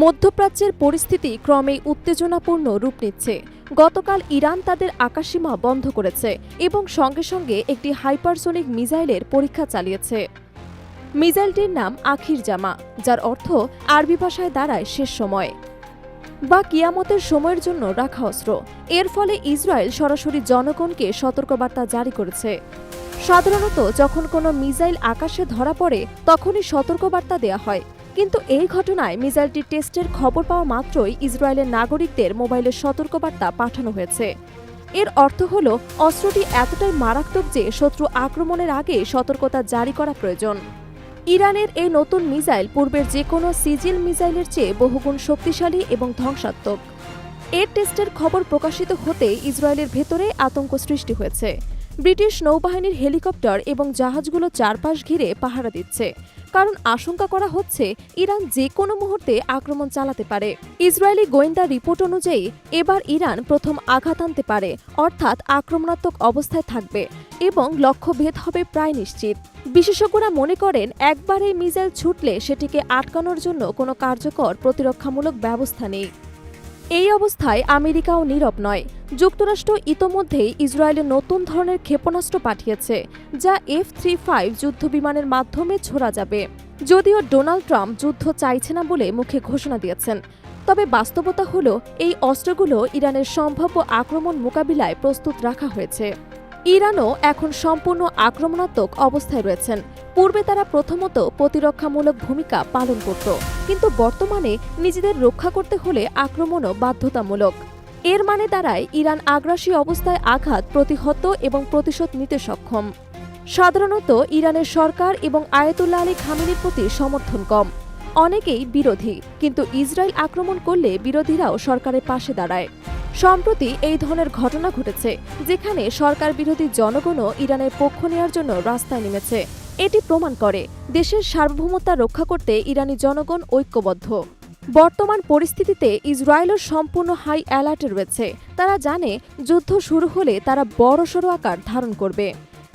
মধ্যপ্রাচ্যের পরিস্থিতি ক্রমেই উত্তেজনাপূর্ণ রূপ নিচ্ছে। গতকাল ইরান তাদের আকাশসীমা বন্ধ করেছে এবং সঙ্গে সঙ্গে একটি হাইপারসোনিক মিসাইলের পরীক্ষা চালিয়েছে। মিসাইলটির নাম আখির জামা, যার অর্থ আরবি ভাষায় দাঁড়ায় শেষ সময় বা কিয়ামতের সময়ের জন্য রাখা অস্ত্র। এর ফলে ইসরায়েল সরাসরি জনগণকে সতর্কবার্তা জারি করেছে। সাধারণত যখন কোনো মিসাইল আকাশে ধরা পড়ে, তখনই সতর্কবার্তা দেয়া হয়। কিন্তু এই ঘটনায় মিসাইলটির টেস্টের খবর পাওয়া মাত্রই ইসরায়েলের নাগরিকদের মোবাইলে সতর্কবার্তা পাঠানো হয়েছে। এর অর্থ হল, অস্ত্রটি এতটাই মারাত্মক যে শত্রু আক্রমণের আগে সতর্কতা জারি করা প্রয়োজন। ইরানের এই নতুন মিসাইল পূর্বের যে কোনো সিজিল মিসাইলের চেয়ে বহুগুণ শক্তিশালী এবং ধ্বংসাত্মক। এর টেস্টের খবর প্রকাশিত হতে ইসরায়েলের ভেতরে আতঙ্ক সৃষ্টি হয়েছে। ব্রিটিশ নৌবাহিনীর হেলিকপ্টার এবং জাহাজগুলো চারপাশ ঘিরে পাহারা দিচ্ছে। কারণ আশঙ্কা করা হচ্ছে ইরান যে কোনো মুহূর্তে আক্রমণ চালাতে পারে। ইসরায়েলি গোয়েন্দা রিপোর্ট অনুযায়ী এবার ইরান প্রথম আঘাত আনতে পারে, অর্থাৎ আক্রমণাত্মক অবস্থায় থাকবে এবং লক্ষ্যভেদ হবে প্রায় নিশ্চিত। বিশেষজ্ঞরা মনে করেন, একবার এই মিসাইল ছুটলে সেটিকে আটকানোর জন্য কোনো কার্যকর প্রতিরক্ষামূলক ব্যবস্থা নেই। এই অবস্থায় আমেরিকাও নীরব নয়। যুক্তরাষ্ট্র ইতোমধ্যেই ইসরায়েলে নতুন ধরনের ক্ষেপণাস্ত্র পাঠিয়েছে, যা এফ থ্রি ফাইভ যুদ্ধবিমানের মাধ্যমে ছোড়া যাবে। যদিও ডোনাল্ড ট্রাম্প যুদ্ধ চাইছে না বলে মুখে ঘোষণা দিয়েছেন, তবে বাস্তবতা হল, এই অস্ত্রগুলো ইরানের সম্ভাব্য আক্রমণ মোকাবিলায় প্রস্তুত রাখা হয়েছে। ইরানও এখন সম্পূর্ণ আক্রমণাত্মক অবস্থায় রয়েছেন পূর্বে তারা প্রথমত প্রতিরক্ষামূলক ভূমিকা পালন করত, কিন্তু বর্তমানে নিজেদের রক্ষা করতে হলে আক্রমণও বাধ্যতামূলক। এর মানে দাঁড়ায় ইরান আগ্রাসী অবস্থায় আঘাত, প্রতিহত এবং প্রতিশোধ নিতে সক্ষম। সাধারণত ইরানের সরকার এবং আয়াতুল্লাহ আলী খামিনির প্রতি সমর্থন কম। অনেকেই বিরোধী, কিন্তু ইসরায়েল আক্রমণ করলে বিরোধীরাও সরকারের পাশে দাঁড়ায়। সম্প্রতি এই ধরনের ঘটনা ঘটেছে, যেখানে সরকার বিরোধী জনগণও ইরানের পক্ষ নেওয়ার জন্য রাস্তায় নেমেছে। এটি প্রমাণ করে দেশের সার্বভৌমতা রক্ষা করতে ইরানি জনগণ ঐক্যবদ্ধ। বর্তমান পরিস্থিতিতে ইসরায়েলও সম্পূর্ণ হাই অ্যালার্টে রয়েছে। তারা জানে যুদ্ধ শুরু হলে তারা বড়সড় আকার ধারণ করবে।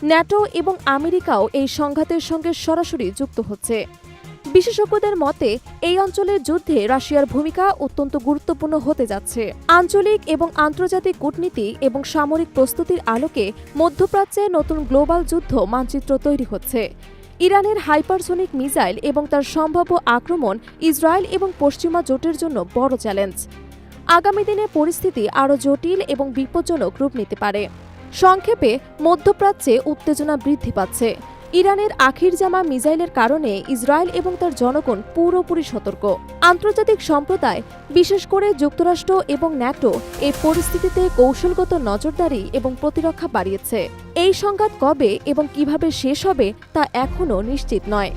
ন্যাটো এবং আমেরিকাও এই সংঘাতের সঙ্গে সরাসরি যুক্ত হচ্ছে। বিশেষজ্ঞদের মতে, এই অঞ্চলের যুদ্ধে রাশিয়ার ভূমিকা অত্যন্ত গুরুত্বপূর্ণ হতে যাচ্ছে। আঞ্চলিক এবং আন্তর্জাতিক কূটনীতি এবং সামরিক প্রস্তুতির আলোকে মধ্যপ্রাচ্যে নতুন গ্লোবাল যুদ্ধ মানচিত্র তৈরি হচ্ছে। ইরানের হাইপারসোনিক মিসাইল এবং তার সম্ভাব্য আক্রমণ ইসরায়েল এবং পশ্চিমা জোটের জন্য বড় চ্যালেঞ্জ। আগামী দিনে পরিস্থিতি আরও জটিল এবং বিপজ্জনক রূপ নিতে পারে। সংক্ষেপে, মধ্যপ্রাচ্যে উত্তেজনা বৃদ্ধি পাচ্ছে। ইরানের আখির জামা মিসাইলের কারণে ইসরায়েল এবং তার জনগণ পুরোপুরি সতর্ক। আন্তর্জাতিক সম্প্রদায়, বিশেষ করে যুক্তরাষ্ট্র এবং ন্যাটো এই পরিস্থিতিতে কৌশলগত নজরদারি এবং প্রতিরক্ষা বাড়িয়েছে। এই সংঘাত কবে এবং কীভাবে শেষ হবে তা এখনও নিশ্চিত নয়।